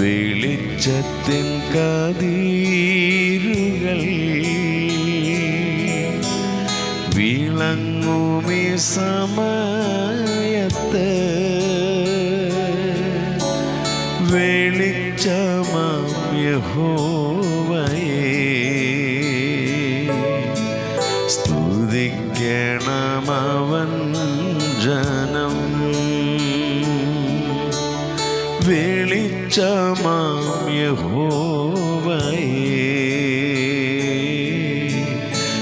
വെളിച്ചത്തിൻ കതീരുകൾ വിളങ്ങുമി സമയത്ത് വെളിച്ചമാം സ്തുതിക്കണമവൻ ജനം. വെളിച്ചമാം യഹോവയെ.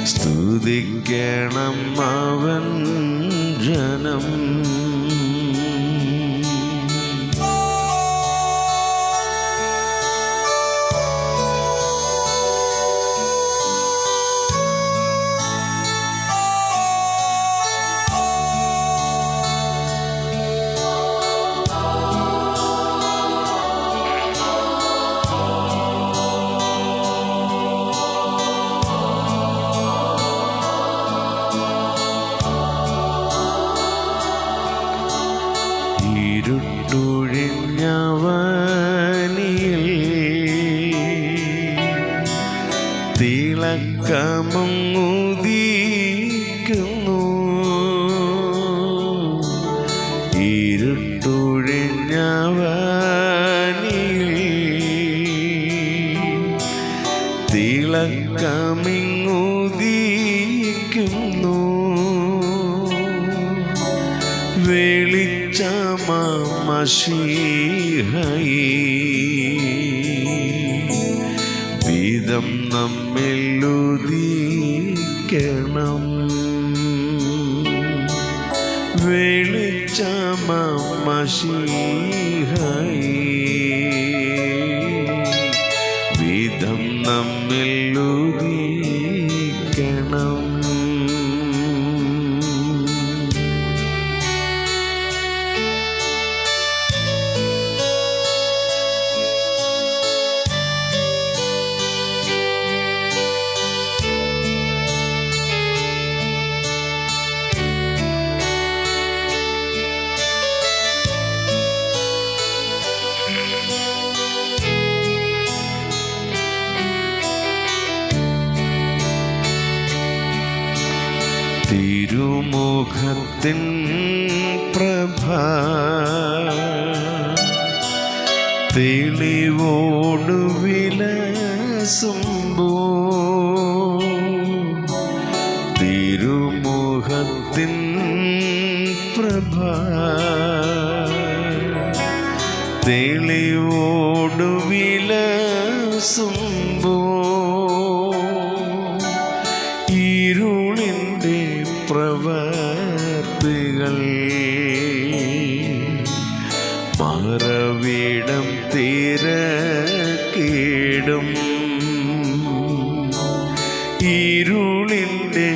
സ്തുതിക്കണം അവൻ ജനം. തിളക്കമുങ്ങുദീക്കുന്നു ഇരുട്ടുഴിഞ്ഞവനിൽ തിളക്കമിങ്ങുദീക്കുന്നു വെളിച്ചമീഹൈ നമ്മിൽ നമ്മിലുദീക്കണം വെളിച്ചമശീഹൈ വിധം നമ്മിലുദീക്കണം തിരുമുഖത്തിൻ പ്രഭ തെളിവോടു വിലസുമ്പോ തിരുമുഖത്തിൻ പ്രഭ തെളിവോടു വിലസുമ്പോ തിരക്കിടും ഇരുളിന്റെ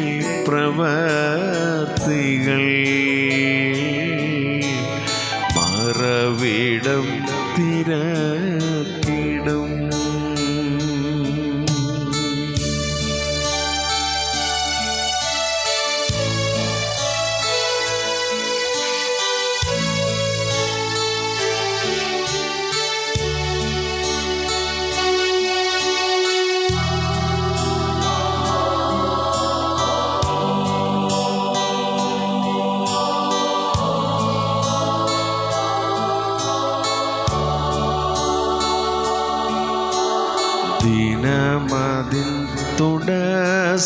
പ്രവർത്തികൾ മറവിടം തിരക്കിടും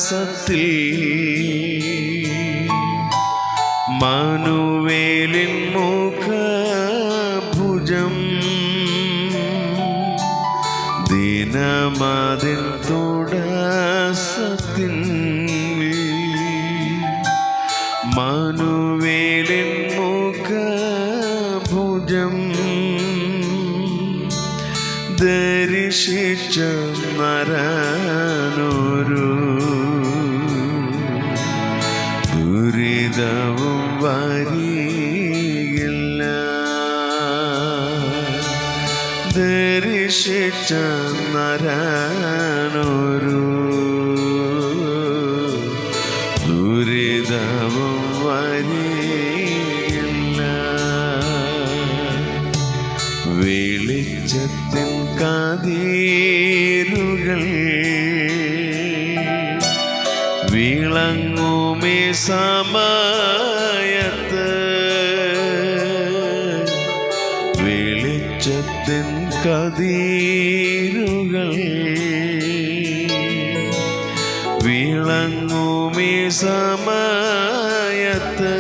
തുടസത്തിൽ മനുവേലിൻ മുഖഭുജം ദിനമതിൽ തുടസത്തിൽ മനുവേലിൻ മുഖഭുജം ദരിശിച്ച നരനൊരു ഉപേക്ഷിച്ച നരാനൊരു ദുരിതവും വരില്ല വെളിച്ചത്തിൻ കതീരുകൾ വിളങ്ങുമേ സമയത്ത് കതീരുകൾ വിളങ്ങുമേ സമയത്ത്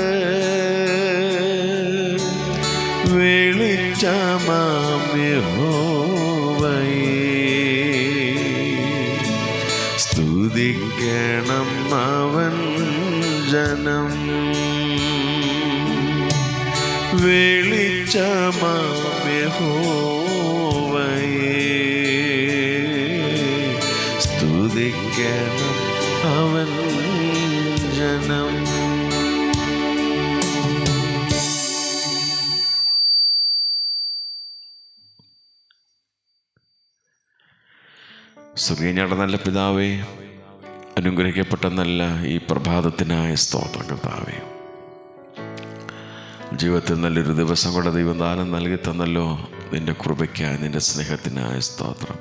സ്തുതിക്കണം അവൻ ജനം. വെളിച്ചമാമ്യഹോവയേ സ്തുതിക്കണം നല്ല പിതാവേ അനുഗ്രഹിക്കപ്പെട്ട നല്ല ഈ പ്രഭാതത്തിനായ സ്തോത്രം കർത്താവേ ജീവിതത്തിൽ നല്ലൊരു ദിവസം കൂടെ ദൈവം ദാനം നൽകി തന്നല്ലോ. നിന്റെ കൃപയ്ക്കായി നിന്റെ സ്നേഹത്തിനായ സ്തോത്രം.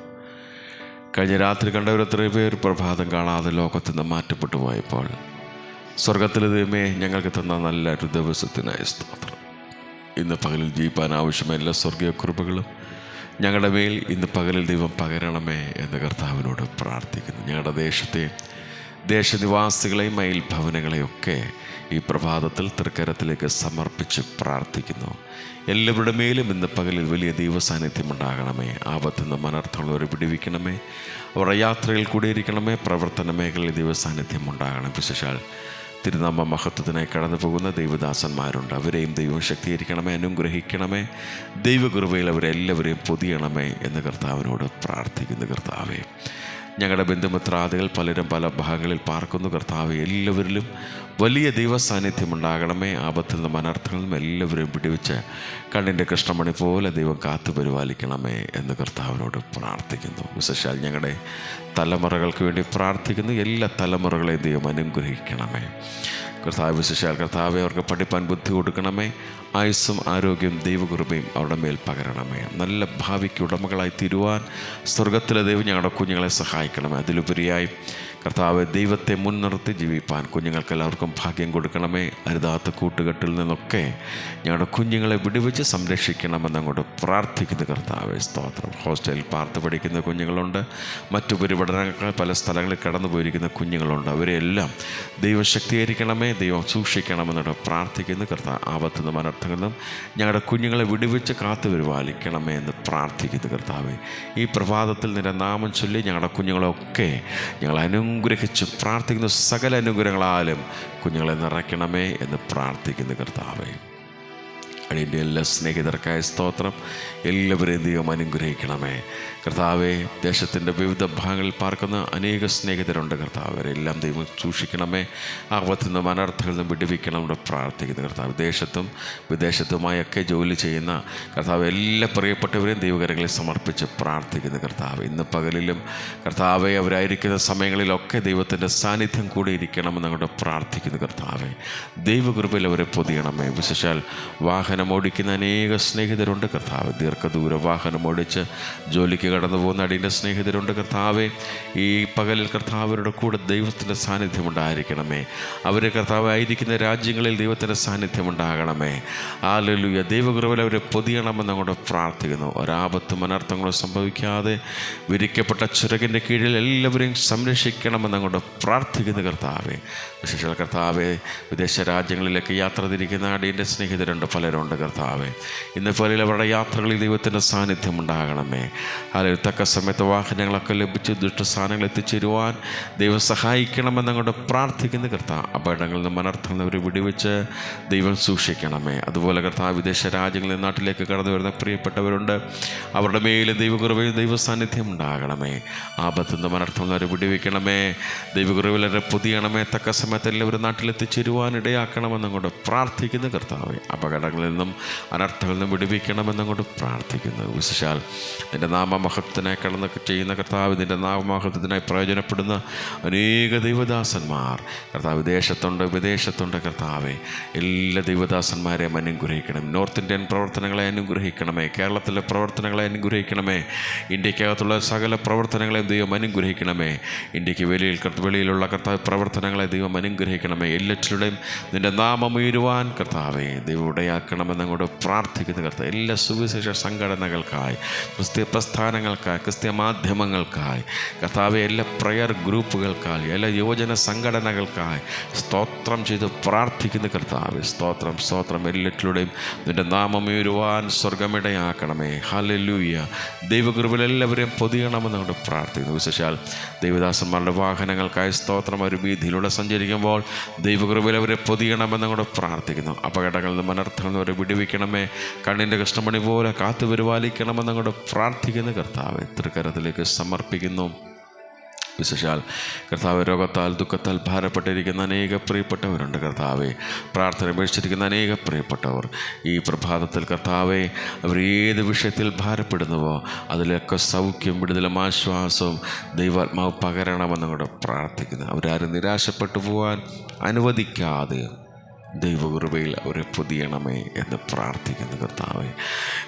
കഴിഞ്ഞ രാത്രി കണ്ടവർ എത്രയോ പേർ പ്രഭാതം കാണാതെ ലോകത്തു നിന്ന് മാറ്റപ്പെട്ടു പോയപ്പോൾ സ്വർഗത്തിലെ ദൈവമേ ഞങ്ങൾക്ക് തന്ന നല്ലൊരു ദിവസത്തിനായ സ്തോത്രം. ഇന്ന് പകലിൽ ജീവിപ്പാൻ ആവശ്യമായ എല്ലാ സ്വർഗീയ കൃപകളും ഞങ്ങളുടെ മേൽ ഇന്ന് പകലിൽ ദൈവം പകരണമേ എന്ന് കർത്താവിനോട് പ്രാർത്ഥിക്കുന്നു. ഞങ്ങളുടെ ദേശത്തെ ദേശനിവാസികളെയും മയിൽ ഒക്കെ ഈ പ്രഭാതത്തിൽ തൃക്കരത്തിലേക്ക് സമർപ്പിച്ച് പ്രാർത്ഥിക്കുന്നു. എല്ലാവരുടെ മേലും ഇന്ന് പകലിൽ വലിയ ദൈവസാന്നിധ്യം ഉണ്ടാകണമേ. ആപത്തുന്ന നിന്ന് മനർത്ഥമുള്ളവരെ പിടിവിക്കണമേ അവരുടെ യാത്രയിൽ കൂടിയിരിക്കണമേ. പ്രവർത്തന മേഖലയിൽ ദൈവസാന്നിധ്യം ഉണ്ടാകണം. വിശേഷാൽ തിരുനാമ മഹത്വത്തിനായി കടന്നു പോകുന്ന ദൈവദാസന്മാരുണ്ട്. അവരെയും ദൈവം ശക്തീകരിക്കണമേ. അനുഗ്രഹിക്കണമേ. ദൈവകൃപയിൽ അവരെല്ലാവരെയും പൊതിയണമേ എന്ന് കർത്താവിനോട് പ്രാർത്ഥിക്കുന്നു കർത്താവേ. ഞങ്ങളുടെ ബന്ധുമിത്രാദികൾ പലരും പല ഭാഗങ്ങളിൽ പാർക്കുന്നു. കർത്താവ് എല്ലാവരിലും വലിയ ദൈവസാന്നിധ്യം ഉണ്ടാകണമേ. ആപത്തിൽ നിന്നും അനർത്ഥങ്ങളും എല്ലാവരെയും പിടിവെച്ച് കണ്ണിന്റെ കൃഷ്ണമണി പോലെ ദൈവം കാത്തു പരിപാലിക്കണമേ എന്ന് കർത്താവിനോട് പ്രാർത്ഥിക്കുന്നു. വിശേഷാൽ ഞങ്ങളുടെ തലമുറകൾക്ക് വേണ്ടി പ്രാർത്ഥിക്കുന്നു. എല്ലാ തലമുറകളെയും ദൈവം അനുഗ്രഹിക്കണമേ. കർത്താവ് വിശേഷാൽ കർത്താവെ അവർക്ക് പഠിപ്പാൻ ബുദ്ധി കൊടുക്കണമേ. ആയുസ്സും ആരോഗ്യം ദൈവകൃപയും അവരുടെ മേൽ പകരണമേ. നല്ല ഭാവിക്ക് ഉടമകളായി തീരുവാൻ സ്വർഗത്തിലെ ദൈവം ഞങ്ങളുടെ കുഞ്ഞുങ്ങളെ സഹായിക്കണമേ. അതിലുപരിയായി കർത്താവ് ദൈവത്തെ മുൻനിർത്തി ജീവിപ്പാൻ കുഞ്ഞുങ്ങൾക്ക് എല്ലാവർക്കും ഭാഗ്യം കൊടുക്കണമേ. അരുതാത്ത കൂട്ടുകെട്ടിൽ നിന്നൊക്കെ ഞങ്ങളുടെ കുഞ്ഞുങ്ങളെ വിടുവിച്ച് സംരക്ഷിക്കണമെന്ന് അങ്ങോട്ട് പ്രാർത്ഥിക്കുന്നു കർത്താവ്. സ്തോത്രം. ഹോസ്റ്റലിൽ പാർത്ത് പഠിക്കുന്ന കുഞ്ഞുങ്ങളുണ്ട്. മറ്റു മറ്റുപരിപഠനങ്ങൾ പല സ്ഥലങ്ങളിൽ കടന്നു പോയിരിക്കുന്ന കുഞ്ഞുങ്ങളുണ്ട്. അവരെല്ലാം ദൈവം ശക്തീകരിക്കണമേ ദൈവം സൂക്ഷിക്കണമെന്നോട് പ്രാർത്ഥിക്കുന്നു. കർത്താവ് ആപത്തു നിന്നും അനർത്ഥങ്ങളും ഞങ്ങളുടെ കുഞ്ഞുങ്ങളെ വിടുവിച്ച് കാത്തു പരിപാലിക്കണമേ എന്ന് പ്രാർത്ഥിക്കുന്നു കർത്താവ്. ഈ പ്രഭാതത്തിൽ നിന്റെ നാമം ചൊല്ലി ഞങ്ങളുടെ കുഞ്ഞുങ്ങളൊക്കെ ഞങ്ങൾ അനുഗ്രഹിച്ച് പ്രാർത്ഥിക്കുന്ന സകല അനുഗ്രഹങ്ങളാലും കുഞ്ഞുങ്ങളെ നിറയ്ക്കണമേ എന്ന് പ്രാർത്ഥിക്കുന്ന കർത്താവേ. അടിയന്റെ എല്ലാ സ്നേഹിതർക്കായ സ്തോത്രം. എല്ലാവരെയും ദൈവം അനുഗ്രഹിക്കണമേ. കർത്താവെ ദേശത്തിന്റെ വിവിധ ഭാഗങ്ങളിൽ പാർക്കുന്ന അനേക സ്നേഹിതരുണ്ട് കർത്താവ്. അവരെല്ലാം ദൈവം സൂക്ഷിക്കണമേ. ആപത്തിൽ നിന്നും അനർത്ഥങ്ങളിൽ നിന്നും വിടുവിക്കണം ഇവിടെ പ്രാർത്ഥിക്കുന്നു കർത്താവ്. ദേശത്തും വിദേശത്തുമായൊക്കെ ജോലി ചെയ്യുന്ന കർത്താവ് എല്ലാ പ്രിയപ്പെട്ടവരെയും ദൈവകരങ്ങളിൽ സമർപ്പിച്ച് പ്രാർത്ഥിക്കുന്നു കർത്താവ്. ഇന്ന് പകലിലും കർത്താവെ അവരായിരിക്കുന്ന സമയങ്ങളിലൊക്കെ ദൈവത്തിന്റെ സാന്നിധ്യം കൂടി ഇരിക്കണമെന്ന് അങ്ങോട്ട് പ്രാർത്ഥിക്കുന്നു കർത്താവെ. ദൈവകൃപയിൽ അവരെ പൊതിയണമേ. വിശേഷാൽ വാഹനം ഓടിക്കുന്ന അനേക സ്നേഹിതരുണ്ട് കർത്താവ്. ദീർഘദൂര വാഹനം ഓടിച്ച് ജോലിക്ക് കടന്നു പോകുന്ന അടിയുടെ സ്നേഹിതരുണ്ട്. കർത്താവെ ഈ പകലിൽ കർത്താവരുടെ കൂടെ ദൈവത്തിന്റെ സാന്നിധ്യം ഉണ്ടായിരിക്കണമേ അവർ കർത്താവ് ആയിരിക്കുന്ന രാജ്യങ്ങളിൽ ദൈവത്തിന്റെ സാന്നിധ്യം ഉണ്ടാകണമേ ആലലുയ ദൈവകൃപയിൽ അവരെ പൊതിയണമെന്ന് അങ്ങോട്ട് പ്രാർത്ഥിക്കുന്നു. ഒരാപത്തും അനർത്ഥങ്ങളും സംഭവിക്കാതെ വിരിക്കപ്പെട്ട ചുരകിന്റെ കീഴിൽ എല്ലാവരെയും സംരക്ഷിക്കണമെന്ന് അങ്ങോട്ട് പ്രാർത്ഥിക്കുന്നു കർത്താവെ. വിശേഷ കർത്താവെ വിദേശ രാജ്യങ്ങളിലേക്ക് യാത്ര തിരിക്കുന്ന അടിയന്റെ സ്നേഹിതരുണ്ട്. പലരുണ്ട് കർത്താവെ. ഇന്ന് പോലെ അവരുടെ യാത്രകളിൽ ദൈവത്തിന്റെ സാന്നിധ്യം ഉണ്ടാകണമേ. തക്ക സമയത്ത് വാഹനങ്ങളൊക്കെ ലഭിച്ച് ദുഷ്ടസ്ഥാനങ്ങൾ എത്തിച്ചേരുവാൻ ദൈവം സഹായിക്കണമെന്ന് അങ്ങോട്ട് പ്രാർത്ഥിക്കുന്ന കർത്താവ്. അപകടങ്ങളിൽ നിന്ന് മനർത്ഥങ്ങളവരെ വിടിവെച്ച് ദൈവം സൂക്ഷിക്കണമേ. അതുപോലെ കർത്താവ് വിദേശ രാജ്യങ്ങളിൽ നാട്ടിലേക്ക് കടന്നു വരുന്ന പ്രിയപ്പെട്ടവരുണ്ട്. അവരുടെ മേലും ദൈവകുറവിൽ ദൈവ സാന്നിധ്യം ഉണ്ടാകണമേ. ആപത്തിൽ നിന്ന് മനർത്ഥങ്ങളവരെ വിടിവെക്കണമേ. ദൈവകുറവിലെ പൊതിയണമേ. തക്ക സമയത്ത് എല്ലാവരും നാട്ടിലെത്തിച്ചേരുവാൻ ഇടയാക്കണമെന്നങ്ങോട്ട് പ്രാർത്ഥിക്കുന്ന കർത്താവെ. അപകടങ്ങളിൽ നിന്നും അനർത്ഥങ്ങളിൽ നിന്നും വിടുവിക്കണമെന്നങ്ങോട്ട് പ്രാർത്ഥിക്കുന്നു. വിശേഷാൽ നിന്റെ നാമമഹത്തിനായി കടന്ന് ചെയ്യുന്ന കർത്താവ് നിന്റെ നാമമഹത്വത്തിനായി പ്രയോജനപ്പെടുന്ന അനേക ദൈവദാസന്മാർ. കർത്താവ് വിദേശത്തുണ്ട് വിദേശത്തുണ്ട് കർത്താവെ. എല്ലാ ദൈവദാസന്മാരെയും അനുഗ്രഹിക്കണം നോർത്ത് ഇന്ത്യൻ പ്രവർത്തനങ്ങളെ അനുഗ്രഹിക്കണമേ. കേരളത്തിലെ പ്രവർത്തനങ്ങളെ അനുഗ്രഹിക്കണമേ. ഇന്ത്യക്കകത്തുള്ള സകല പ്രവർത്തനങ്ങളെ ദൈവം അനുഗ്രഹിക്കണമേ. ഇന്ത്യയ്ക്ക് വെളിയിൽ വെളിയിലുള്ള കർത്താവ് പ്രവർത്തനങ്ങളെ ദൈവം അനുഗ്രഹിക്കണമേ. എല്ലാറ്റിലൂടെയും നിന്റെ നാമം ഉയരുവാൻ കർത്താവെ. ദൈവം ഇടയാക്കണമെന്ന് അങ്ങോട്ട് പ്രാർത്ഥിക്കുന്ന കർത്താവ്. എല്ലാ സുവിശേഷ സംഘടനകൾക്കായി ക്രിസ്ത്യ പ്രസ്ഥാനങ്ങൾക്കായി ക്രിസ്ത്യ മാധ്യമങ്ങൾക്കായി കർത്താവെ എല്ലാ പ്രയർ ഗ്രൂപ്പുകൾക്കായി എല്ലാ യുവജന സംഘടനകൾക്കായി സ്തോത്രം ചെയ്ത് പ്രാർത്ഥിക്കുന്ന കർത്താവ് സ്തോത്രം സ്തോത്രം. എല്ലാറ്റിലൂടെയും നിന്റെ നാമം ഉയരുവാൻ സ്വർഗമിടയാക്കണമേ ഹലലൂയ ദൈവകൃപയിൽ എല്ലാവരെയും പൊതിയണമെന്ന് കൊണ്ട് പ്രാർത്ഥിക്കുന്നു. വിശേഷാൽ ദൈവദാസന്മാരുടെ വാഹനങ്ങൾക്കായി സ്തോത്രം. ഒരു വീതിയിലൂടെ സഞ്ചരിക്കുമ്പോൾ ദൈവകൃപയിൽ അവരെ പൊതിയണമെന്ന് കൊണ്ട് പ്രാർത്ഥിക്കുന്നു. അപകടങ്ങളിൽ നിന്ന് മനർത്ഥങ്ങൾ അവരെ വിടുവിക്കണമേ. കണ്ണിന്റെ കൃഷ്ണമണി പോലെ കാത്തു പരിപാലിക്കണമെന്ന് കൊണ്ട് പ്രാർത്ഥിക്കുന്ന കർത്താവ് തൃക്കരത്തിലേക്ക് സമർപ്പിക്കുന്നു. വിശേഷാൽ കർത്താവ് രോഗത്താൽ ദുഃഖത്താൽ ഭാരപ്പെട്ടിരിക്കുന്ന അനേക പ്രിയപ്പെട്ടവരുണ്ട് കർത്താവെ. പ്രാർത്ഥന ഉപേക്ഷിച്ചിരിക്കുന്ന അനേക പ്രിയപ്പെട്ടവർ. ഈ പ്രഭാതത്തിൽ കർത്താവെ അവർ ഏത് വിഷയത്തിൽ ഭാരപ്പെടുന്നുവോ അതിലൊക്കെ സൗഖ്യം വിടുതലും ആശ്വാസവും ദൈവാത്മാവ് പകരണമെന്ന് കൂടെ പ്രാർത്ഥിക്കുന്നു. അവരാരും നിരാശപ്പെട്ടു പോകാൻ അനുവദിക്കാതെ ദൈവകൃപയിൽ അവരെ പൊതിയണമേ എന്ന് പ്രാർത്ഥിക്കുന്നു കർത്താവെ.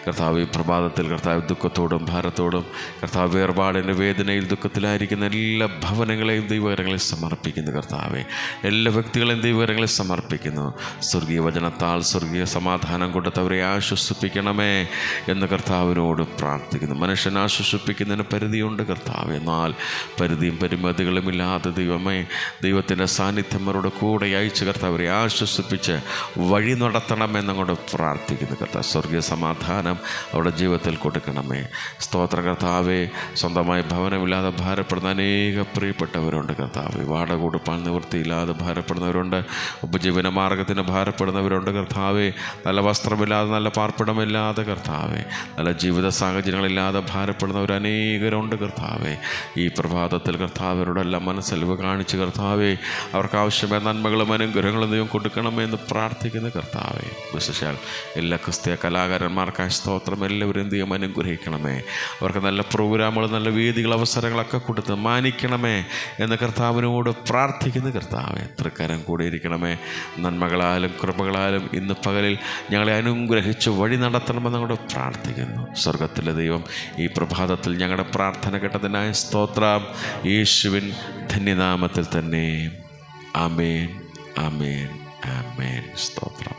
കർത്താവ് ഈ പ്രഭാതത്തിൽ കർത്താവ് ദുഃഖത്തോടും ഭാരത്തോടും കർത്താവ് വേർപാടിന്റെ വേദനയിൽ ദുഃഖത്തിലായിരിക്കുന്ന എല്ലാ ഭവനങ്ങളെയും ദൈവകരങ്ങളെ സമർപ്പിക്കുന്നു കർത്താവെ. എല്ലാ വ്യക്തികളെയും ദൈവകരങ്ങളെ സമർപ്പിക്കുന്നു. സ്വർഗീയ വചനത്താൽ സ്വർഗീയ സമാധാനം കൊടുത്ത് അവരെ ആശ്വസിപ്പിക്കണമേ എന്ന് കർത്താവിനോട് പ്രാർത്ഥിക്കുന്നു. മനുഷ്യൻ ആശ്വസിപ്പിക്കുന്നതിന് പരിധിയുണ്ട് കർത്താവ്. എന്നാൽ പരിധിയും പരിമിതികളും ഇല്ലാതെ ദൈവമേ ദൈവത്തിന്റെ സാന്നിധ്യം അവരുടെ കൂടെ അയച്ച് കർത്താവ് അവരെ ആശ്വസിപ്പിച്ച് വഴി നടത്തണമെന്നങ്ങോട്ട് പ്രാർത്ഥിക്കുന്നു കർത്താവ്. സ്വർഗീയ സമാധാനം അവരുടെ ജീവിതത്തിൽ കൊടുക്കണമേ. സ്തോത്ര കർത്താവെ. സ്വന്തമായി ഭവനമില്ലാതെ ഭാരപ്പെടുന്ന അനേക പ്രിയപ്പെട്ടവരുണ്ട് കർത്താവ്. വാടക കൊടുപ്പാൻ നിവൃത്തിയില്ലാതെ ഭാരപ്പെടുന്നവരുണ്ട്. ഉപജീവന മാർഗത്തിന് ഭാരപ്പെടുന്നവരുണ്ട് കർത്താവേ. നല്ല വസ്ത്രമില്ലാതെ നല്ല പാർപ്പിടമില്ലാതെ കർത്താവേ. നല്ല ജീവിത സാഹചര്യങ്ങളില്ലാതെ ഭാരപ്പെടുന്നവർ അനേകരുണ്ട് കർത്താവേ. ഈ പ്രഭാതത്തിൽ കർത്താവരോടെല്ലാം മനസ്സലിവ് കാണിച്ച് കർത്താവേ അവർക്ക് ആവശ്യമായ നന്മകളും അനുഗ്രഹങ്ങളും ദൈവം കൊടുക്കണമേ എന്ന് പ്രാർത്ഥിക്കുന്ന കർത്താവെ വിശേഷാൽ എല്ലാ ക്രിസ്തീയ കലാകാരന്മാർക്കായ സ്തോത്രം. എല്ലാവരും എന്ത് ചെയ്യും? അനുഗ്രഹിക്കണമേ. അവർക്ക് നല്ല പ്രോഗ്രാമുകൾ നല്ല വേദികൾ അവസരങ്ങളൊക്കെ കൊടുത്ത് മാനിക്കണമേ എന്ന് കർത്താവിനോട് പ്രാർത്ഥിക്കുന്ന കർത്താവെ തൃക്കരം കൂടെ ഇരിക്കണമേ. നന്മകളാലും കൃപകളാലും ഇന്ന് പകലിൽ ഞങ്ങളെ അനുഗ്രഹിച്ച് വഴി നടത്തണമെന്ന് പ്രാർത്ഥിക്കുന്നു. സ്വർഗത്തിലെ ദൈവം ഈ പ്രഭാതത്തിൽ ഞങ്ങളുടെ പ്രാർത്ഥന കേട്ടതിനായ സ്തോത്രം. യേശുവിൻ ധന്യനാമത്തിൽ തന്നെ. ആമേൻ. ആമേൻ. ആമേൻ സ്തോത്രം